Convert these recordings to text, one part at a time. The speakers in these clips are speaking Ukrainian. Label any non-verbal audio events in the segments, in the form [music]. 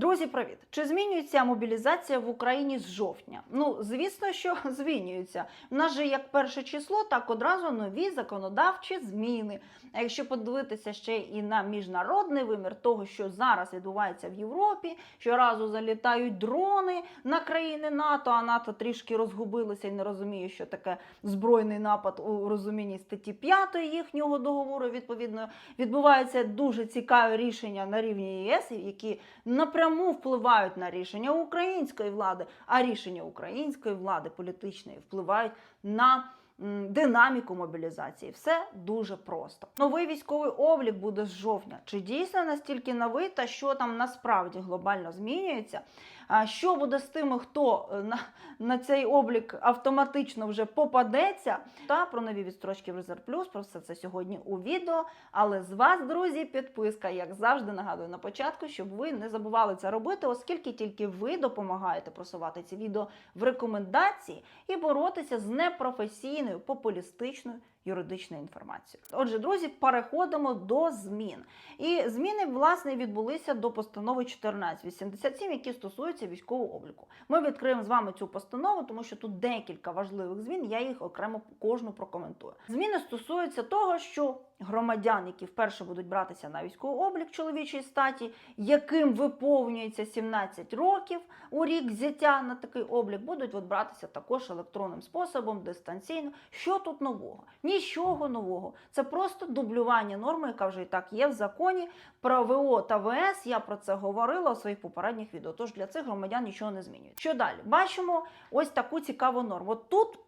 Друзі, привіт! Чи змінюється мобілізація в Україні з жовтня? Ну, звісно, що [laughs] змінюється. У нас же як перше число, так одразу нові законодавчі зміни. А якщо подивитися ще і на міжнародний вимір того, що зараз відбувається в Європі, щоразу залітають дрони на країни НАТО, а НАТО трішки розгубилося і не розуміє, що таке збройний напад у розумінні статті 5 їхнього договору. Відповідно, відбуваються дуже цікаві рішення на рівні ЄС, які напряму впливають на рішення української влади, а рішення української влади політичної впливають на динаміку мобілізації. Все дуже просто. Новий військовий облік буде з жовтня. Чи дійсно настільки новий, та що там насправді глобально змінюється? Що буде з тими, хто е, на, на цей облік автоматично вже попадеться? Та про нові відстрочки в Резерв Плюс, про все це сьогодні у відео. Але з вас, друзі, підписка, як завжди, нагадую на початку, щоб ви не забували це робити, оскільки тільки ви допомагаєте просувати ці відео в рекомендації і боротися з непрофесійною популістичною юридичною інформацією. Отже, друзі, переходимо до змін. І зміни, власне, відбулися до постанови 1487, які стосуються військового обліку. Ми відкриємо з вами цю постанову, тому що тут декілька важливих змін. Я їх окремо кожну прокоментую. Зміни стосуються того, що громадян, які вперше будуть братися на військовий облік чоловічої статі, яким виповнюється 17 років у рік взяття на такий облік, будуть братися також електронним способом, дистанційно. Що тут нового? Нічого нового. Це просто дублювання норми, яка вже і так є в законі про ВО та ВС. Я про це говорила у своїх попередніх відео. Тож для цих громадян нічого не змінюється. Що далі? Бачимо ось таку цікаву норму. От тут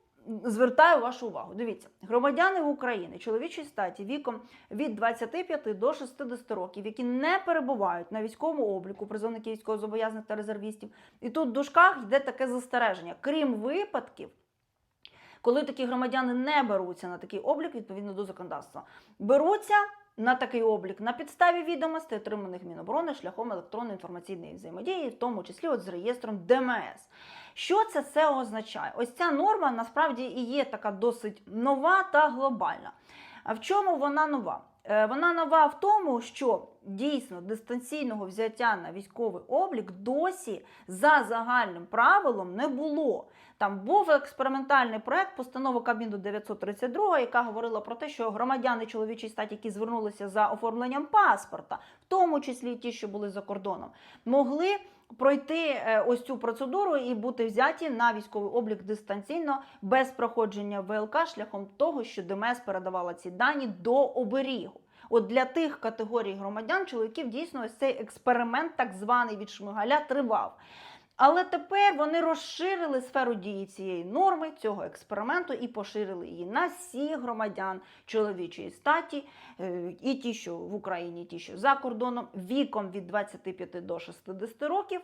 звертаю вашу увагу. Дивіться, громадяни України чоловічої статі віком від 25 до 60 років, які не перебувають на військовому обліку призовників військовозобов'язаних та резервістів. І тут в дужках йде таке застереження, крім випадків. Коли такі громадяни не беруться на такий облік відповідно до законодавства, беруться на такий облік на підставі відомостей, отриманих Міноборони шляхом електронної інформаційної взаємодії, в тому числі от з реєстром ДМС. Що це все означає? Ось ця норма насправді і є така досить нова та глобальна. А в чому вона нова? Е, Вона нова в тому, що дійсно дистанційного взяття на військовий облік досі за загальним правилом не було. Там був експериментальний проект, постанова Кабміну 932, яка говорила про те, що громадяни чоловічої статі, які звернулися за оформленням паспорта, в тому числі ті, що були за кордоном, могли пройти е, ось цю процедуру і бути взяті на військовий облік дистанційно без проходження ВЛК шляхом того, що ДМС передавала ці дані до оберігу. От для тих категорій громадян, чоловіків дійсно ось цей експеримент, так званий від Шмигаля, тривав. Але тепер вони розширили сферу дії цієї норми, цього експерименту, і поширили її на всіх громадян чоловічої статі, е, і ті, що в Україні, і ті, що за кордоном, віком від 25 до 60 років.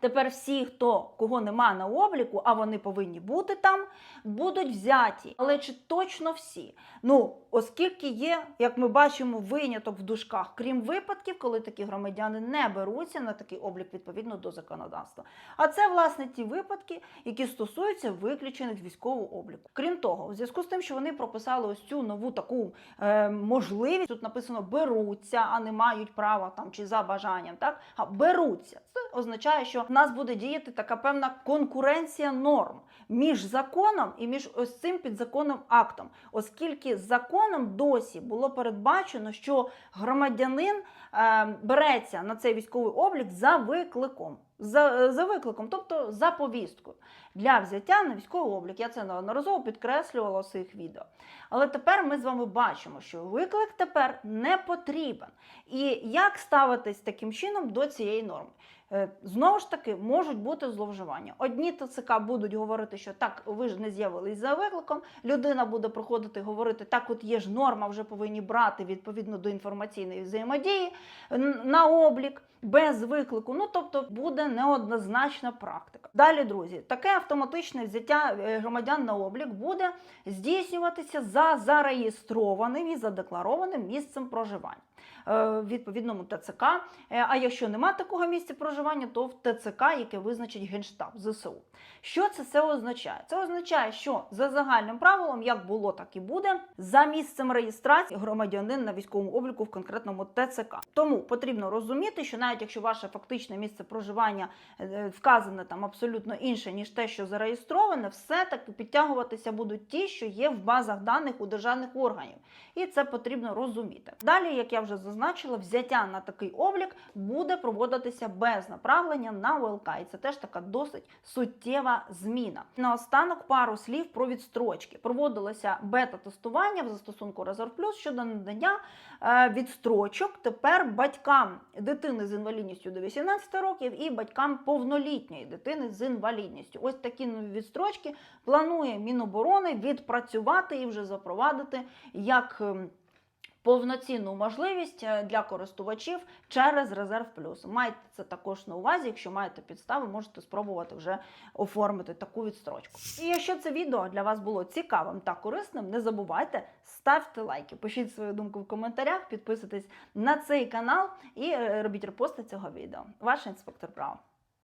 Тепер всі, хто кого нема на обліку, а вони повинні бути там, будуть взяті. Але чи точно всі? Ну, оскільки є, як ми бачимо, виняток в дужках, крім випадків, коли такі громадяни не беруться на такий облік відповідно до законодавства. А це власне ті випадки, які стосуються виключених з військового обліку. Крім того, у зв'язку з тим, що вони прописали ось цю нову таку е, можливість, тут написано беруться, а не мають права там чи за бажанням, так а беруться. Це означає, що в нас буде діяти така певна конкуренція норм між законом і між ось цим підзаконним актом, оскільки законом досі було передбачено, що громадянин е, береться на цей військовий облік за викликом. За, за викликом, тобто за повісткою для взяття на військовий облік. Я це неодноразово підкреслювала у своїх відео. Але тепер ми з вами бачимо, що виклик тепер не потрібен. І як ставитись таким чином до цієї норми? Е, Знову ж таки, можуть бути зловживання. Одні ТЦК будуть говорити, що так, ви ж не з'явились за викликом. Людина буде проходити говорити, так, от є ж норма, вже повинні брати відповідно до інформаційної взаємодії на облік без виклику. Ну тобто буде неоднозначна практика. Далі, друзі, таке автоматичне взяття е, громадян на облік буде здійснюватися за зареєстрованим і задекларованим місцем проживання. Е, відповідному ТЦК. Е, А якщо нема такого місця проживання, то в ТЦК, яке визначить Генштаб ЗСУ. Що це все означає? Це означає, що за загальним правилом, як було, так і буде, за місцем реєстрації громадянин на військовому обліку в конкретному ТЦК. Тому потрібно розуміти, що навіть якщо ваше фактичне місце проживання е, вказане там абсолютно інше, ніж те, що зареєстроване, все таки підтягуватися будуть ті, що є в базах даних у державних органів. І це потрібно розуміти. Далі, як я вже зазначила, взяття на такий облік буде проводитися без направлення на ВЛК. І це теж така досить суттєва зміна. Наостанок пару слів про відстрочки. Проводилося бета-тестування в застосунку Резерв Плюс щодо надання е, відстрочок тепер батькам дитини з інвалідністю до 18 років і батькам повнолітньої дитини з інвалідністю. Ось такі відстрочки планує Міноборони відпрацювати і вже запровадити як. Повноцінну можливість е, для користувачів через резерв плюс. Майте це також на увазі. Якщо маєте підстави, можете спробувати вже оформити таку відстрочку. І якщо це відео для вас було цікавим та корисним, не забувайте ставте лайки, пишіть свою думку в коментарях, підписуйтесь на цей канал і е, робіть репости цього відео. Ваш інспектор права.